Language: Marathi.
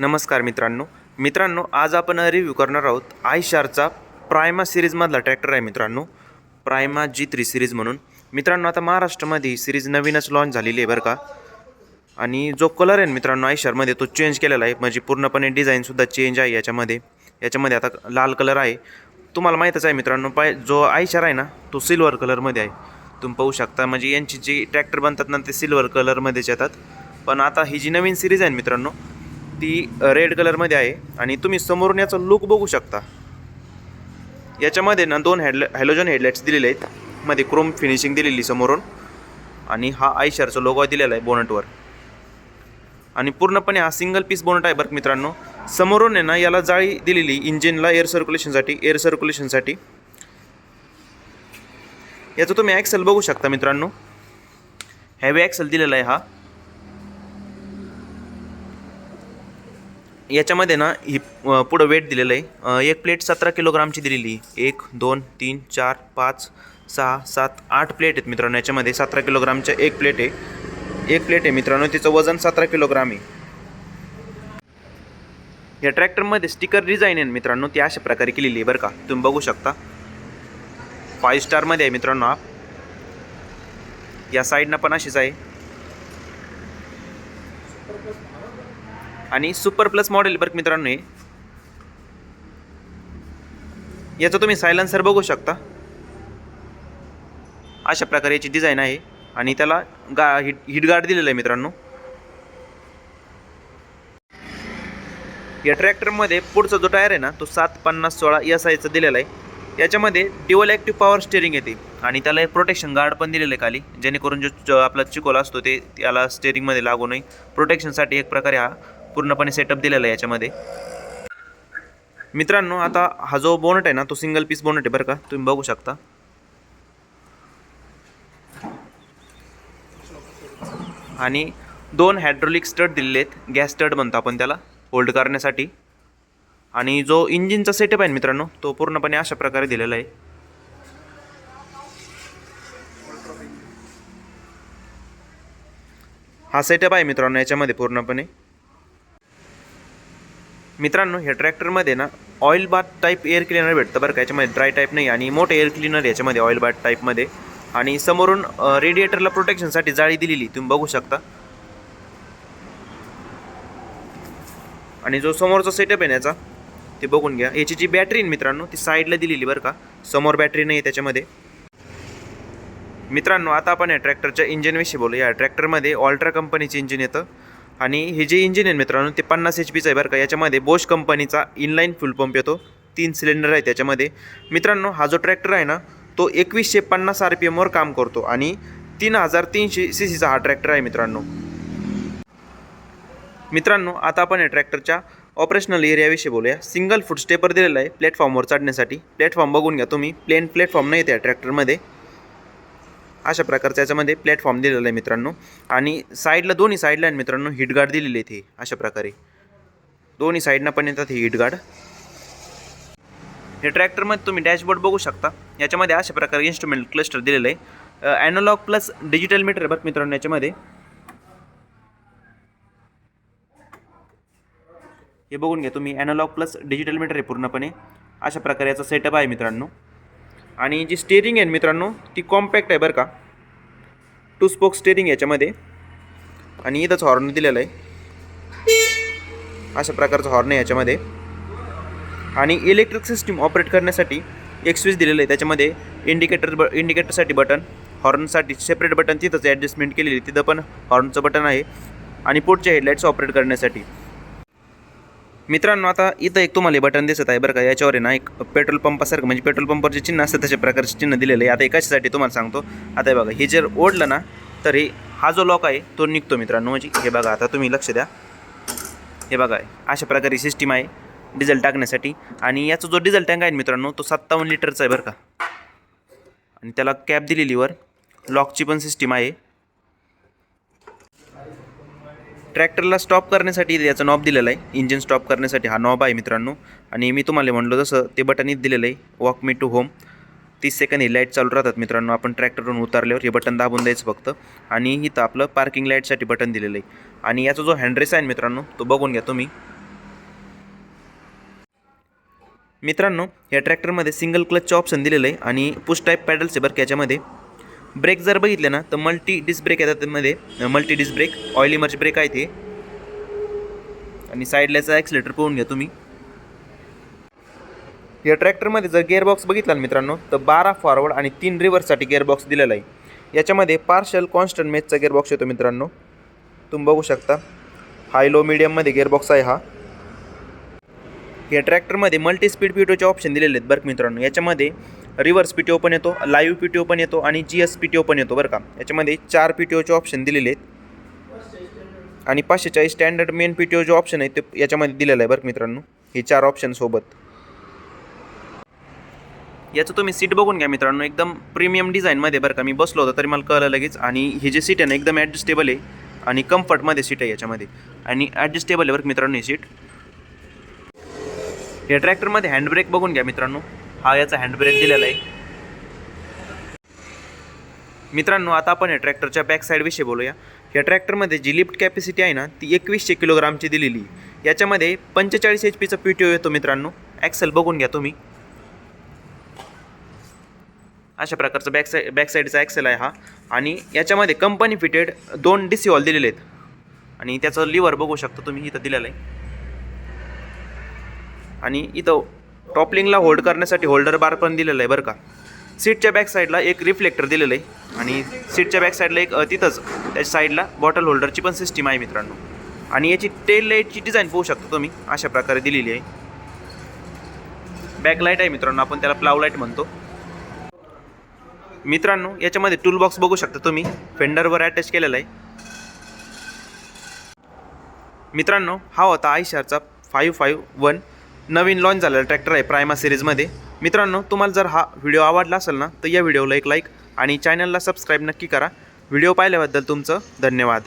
नमस्कार मित्रांनो. मित्रांनो आज आपण रिव्ह्यू करणार आहोत आय शारचा प्रायमा सिरीजमधला ट्रॅक्टर आहे मित्रांनो. प्रायमा जी थ्री सिरीज म्हणून. मित्रांनो आता महाराष्ट्रामध्ये ही सिरीज नवीनच लॉन्च झालेली आहे बरं का. आणि जो कलर आहे मित्रांनो आय शारमध्ये तो चेंज केलेला आहे. म्हणजे पूर्णपणे डिझाईनसुद्धा चेंज आहे याच्यामध्ये. याच्यामध्ये आता लाल कलर आहे. तुम्हाला माहीतच आहे मित्रांनो पाय जो आय शार आहे ना तो सिल्वर कलरमध्ये आहे. तुम्ही पाहू शकता. म्हणजे यांची जी ट्रॅक्टर बनतात ना ते सिल्वर कलरमध्येच येतात. पण आता ही जी नवीन सिरीज आहे मित्रांनो ती रेड कलरमध्ये आहे आणि तुम्ही समोरून याचा लुक बघू शकता. याच्यामध्ये ना दोन हेडल हॅलोजन हेडलाईट्स दिलेले आहेत. मध्ये क्रोम फिनिशिंग दिलेली समोरून. आणि हा आयशरचा लोगो दिलेला आहे बोनटवर आणि पूर्णपणे हा सिंगल पीस बोनट आहे बरं मित्रांनो. समोरून आहे ना याला जाळी दिलेली इंजिनला एअर सर्क्युलेशनसाठी एअर सर्क्युलेशनसाठी याचं तुम्ही ॲक्सेल बघू शकता मित्रांनो. हॅवी ॲक्सेल दिलेला आहे हा. याच्यामध्ये ना ही पुढं वेट दिलेलं आहे. एक प्लेट सतरा किलोग्रामची दिलेली आहे. एक दोन तीन चार पाच सहा सात आठ प्लेट आहेत मित्रांनो याच्यामध्ये. सतरा किलोग्रामच्या एक प्लेट आहे. एक प्लेट आहे मित्रांनो. तिचं वजन सतरा किलोग्राम आहे. या ट्रॅक्टरमध्ये स्टिकर डिझाईन आहे मित्रांनो. ती अशा प्रकारे केलेली आहे बरं का. तुम्ही बघू शकता. फाईव्ह स्टारमध्ये आहे मित्रांनो आप या साईडनं पण अशीच आहे. आणि सुपर प्लस मॉडेल बरं मित्रांनो हे. याचं तुम्ही सायलन्सर बघू शकता. अशा प्रकारे याची डिझाईन आहे. आणि त्याला गा हिट हिटगार्ड दिलेलं आहे मित्रांनो. या ट्रॅक्टरमध्ये पुढचा जो टायर आहे ना तो सात पन्नास सोळा एस आयचा दिलेला आहे. याच्यामध्ये ड्युअल ॲक्टिव्ह पॉवर स्टेअरिंग येते. आणि त्याला एक प्रोटेक्शन गार्ड पण दिलेलं आहे खाली. जेणेकरून जो जो आपला चिकोला असतो ते त्याला स्टेअरिंगमध्ये लागू नये. प्रोटेक्शनसाठी एक प्रकारे हा पूर्णपणे सेटअप दिलेला आहे याच्यामध्ये. मित्रांनो आता हा जो बोनट आहे ना तो सिंगल पीस बोनट आहे बरं का. तुम्ही बघू शकता. आणि दोन हायड्रोलिक स्टड दिलेले आहेत गॅस स्टड म्हणतो आपण त्याला होल्ड करण्यासाठी. आणि जो इंजिनचा सेटअप आहे मित्रांनो तो पूर्णपणे अशा प्रकारे दिलेला आहे. हा सेटअप आहे मित्रांनो याच्यामध्ये पूर्णपणे. मित्रांनो ह्या ट्रॅक्टरमध्ये ना oil bath type air cleaner भेटतं बरं का. याच्यामध्ये ड्राय टाईप नाही आणि मोठं एअर क्लिनर याच्यामध्ये ऑइल बाथ टाईपमध्ये आणि समोरून रेडिएटरला प्रोटेक्शनसाठी जाळी दिलेली तुम्ही बघू शकता. आणि जो समोरचा सेटअप आहे ना याचा ते बघून घ्या. याची जी बॅटरी आहे मित्रांनो ती साईडला दिलेली बरं का. समोर बॅटरी नाही त्याच्यामध्ये. मित्रांनो आता आपण या ट्रॅक्टरच्या इंजिनविषयी बोलू या ट्रॅक्टरमध्ये ऑल्ट्रा कंपनीचे इंजिन येतं. आणि हे जे इंजिन आहे मित्रांनो ते पन्नास एच पीचं आहे बरं का. याच्यामध्ये बोश कंपनीचा इनलाईन फुल पंप येतो. तीन सिलेंडर आहे त्याच्यामध्ये. मित्रांनो हा जो ट्रॅक्टर आहे ना तो एकवीसशे पन्नास आर पी एमवर काम करतो आणि तीन हजार तीनशे सी सीचा हा ट्रॅक्टर आहे मित्रांनो. मित्रांनो आता आपण या ट्रॅक्टरच्या ऑपरेशनल एरियाविषयी बोलूया. सिंगल फूट स्टेपर दिलेला आहे प्लॅटफॉर्मवर चढण्यासाठी. प्लॅटफॉर्म बघून घ्या तुम्ही. प्लेन प्लॅटफॉर्म नाही त्या ट्रॅक्टरमध्ये अशा प्रकारचा याच्यामध्ये प्लॅटफॉर्म दिलेला आहे मित्रांनो. आणि साईडला दोन्ही साईडला आहे मित्रांनो हिट गार्ड दिलेले आहेत अशा प्रकारे. दोन्ही साईडनं पण येतात हे हिट गार्ड हे ट्रॅक्टरमध्ये तुम्ही डॅशबोर्ड बघू शकता. याच्यामध्ये अशा प्रकारे इन्स्ट्रुमेंट क्लस्टर दिलेलं आहे. ॲनोलॉग प्लस डिजिटल मीटर बघ मित्रांनो याच्यामध्ये. हे बघून घ्या तुम्ही ॲनोलॉग प्लस डिजिटल मीटर आहे पूर्णपणे. अशा प्रकारे याचा सेटअप आहे मित्रांनो. आणि जी स्टेअरिंग आहे मित्रांनो ती कॉम्पॅक्ट आहे बरं का. टू स्पोक स्टेरिंग याच्यामध्ये. आणि इथंच हॉर्न दिलेलं आहे. अशा प्रकारचं हॉर्न आहे याच्यामध्ये. आणि इलेक्ट्रिक सिस्टीम ऑपरेट करण्यासाठी एक स्विच दिलेलं आहे. त्याच्यामध्ये इंडिकेटर ब इंडिकेटरसाठी बटन हॉर्नसाठी सेपरेट बटन तिथंच ॲडजस्टमेंट केलेली तिथं पण हॉर्नचं बटन आहे. आणि पुढच्या हेडलाईट्स ऑपरेट करण्यासाठी. मित्रांनो आता इथं एक तुम्हाला बटन दिसत आहे बरं का. याच्यावर आहे ना एक पेट्रोल पंपासारखं म्हणजे पेट्रोल पंपरचे चिन्ह असतं तशा प्रकारचे चिन्ह दिलेलं आहे. आता कशासाठी तुम्हाला सांगतो. आता हे बघा हे जर ओढलं ना तर हे हा जो लॉक आहे तो निघतो मित्रांनो. म्हणजे हे बघा आता तुम्ही लक्ष द्या. हे बघा अशा प्रकारे सिस्टीम आहे डिझेल टाकण्यासाठी. आणि याचा जो डिझेल टँक आहे ना मित्रांनो तो सत्तावन्न लिटरचा आहे बरं का. आणि त्याला कॅप दिलेली वर लॉकची पण सिस्टीम आहे. ट्रॅक्टरला स्टॉप करण्यासाठी याचा नॉब दिलेला आहे. इंजिन स्टॉप करण्यासाठी हा नॉब आहे मित्रांनो. आणि मी तुम्हाला म्हणलो जसं ते बटन इथं दिलेलं आहे वॉक मी टू होम तीस सेकंद ही लाइट चालू राहतात मित्रांनो. आपण ट्रॅक्टरवरून उतारल्यावर हे बटन दाबून द्यायचं फक्त. आणि इथं आपलं पार्किंग लाईटसाठी बटन दिलेलं आहे. आणि याचा जो हँड्रेस आहे मित्रांनो तो बघून घ्या तुम्ही. मित्रांनो या ट्रॅक्टरमध्ये सिंगल क्लचचं ऑप्शन दिलेलं आहे. आणि पुश टाईप पॅडल्स आहे बरं याच्यामध्ये. ब्रेक जर बघितले ना तर मल्टी डिस्क ब्रेक येतात त्यामध्ये. Multi disc brake oil immersed brake आहे ते. आणि साईडलाचा ॲक्सिलेटर पोहून घ्या तुम्ही. या ट्रॅक्टरमध्ये जर गिअरबॉक्स बघितला ना मित्रांनो तर बारा फॉरवर्ड आणि तीन रिव्हर्ससाठी गिअरबॉक्स दिलेला आहे. याच्यामध्ये पार्शल कॉन्स्टंट मेचचा गिअरबॉक्स येतो मित्रांनो. तुम्ही बघू शकता. हाय लो मिडियममध्ये गिअरबॉक्स आहे हा. या ट्रॅक्टरमध्ये मल्टी स्पीड पी ऑप्शन दिलेले आहेत बरं मित्रांनो. याच्यामध्ये रिव्हर्स पी टी ओ पण येतो लाईव्ह पी टी ओ पण येतो आणि G S P T O पण येतो बरं का. याच्यामध्ये चार पी टी ओचे ऑप्शन दिलेले आहेत. आणि पाचशे चाळीस standard main P T O जे ऑप्शन आहे ते याच्यामध्ये दिलेलं आहे बरं मित्रांनो. हे चार ऑप्शनसोबत याचं तुम्ही सीट बघून घ्या मित्रांनो एकदम प्रीमियम डिझाईनमध्ये बरं का. मी बसलो होतो तरी मला कळलं लगेच. आणि हे जे सीट आहे ना एकदम ॲडजस्टेबल आहे. आणि कम्फर्टमध्ये सीट आहे याच्यामध्ये. आणि ॲडजस्टेबल आहे बरं मित्रांनो ही सीट या ट्रॅक्टरमध्ये हँडब्रेक बघून घ्या मित्रांनो. हा याचा हँडब्रेक दिलेला आहे. मित्रांनो आता आपण या ट्रॅक्टरच्या बॅक साईडविषयी बोलूया. या ट्रॅक्टरमध्ये जी लिफ्ट कॅपॅसिटी आहे ना ती एकवीसशे किलोग्रामची दिलेली याच्यामध्ये पंचेचाळीस एच पीचा पी टी ओ येतो मित्रांनो. ॲक्सेल बघून घ्या तुम्ही. अशा प्रकारचा बॅक साईड बॅक साईडचा ॲक्सेल आहे हा. आणि याच्यामध्ये कंपनी फिटेड दोन डी सी ऑल दिलेले आहेत. आणि त्याचं लिव्हर बघू शकता तुम्ही इथं दिलेलं आहे. आणि इथं टॉपलिंगला होल्ड करण्यासाठी होल्डर बार पण दिलेलं आहे बरं का. सीटच्या बॅक साईडला एक रिफ्लेक्टर दिलेलं आहे. आणि सीटच्या बॅक साईडला एक तिथंच त्याच्या साईडला बॉटल होल्डरची पण सिस्टीम आहे मित्रांनो. आणि याची टेल लाईटची डिझाईन पाहू शकता तुम्ही. अशा प्रकारे दिलेली आहे. बॅक लाइट आहे मित्रांनो आपण त्याला प्लाव लाइट म्हणतो. मित्रांनो याच्यामध्ये टूल बॉक्स बघू शकता तुम्ही. फेंडरवर अटॅच केलेला आहे. मित्रांनो हा होता आयशारचा फाईव्ह फाईव्ह वन नवीन लॉन्च झालेला ट्रॅक्टर आहे प्रायमा सिरीजमध्ये मित्रांनो तुम्हाला जर हा व्हिडिओ आवडला असेल ना तर या व्हिडिओला एक लाईक आणि चॅनलला सबस्क्राईब नक्की करा. व्हिडिओ पाहिल्याबद्दल तुमचं धन्यवाद.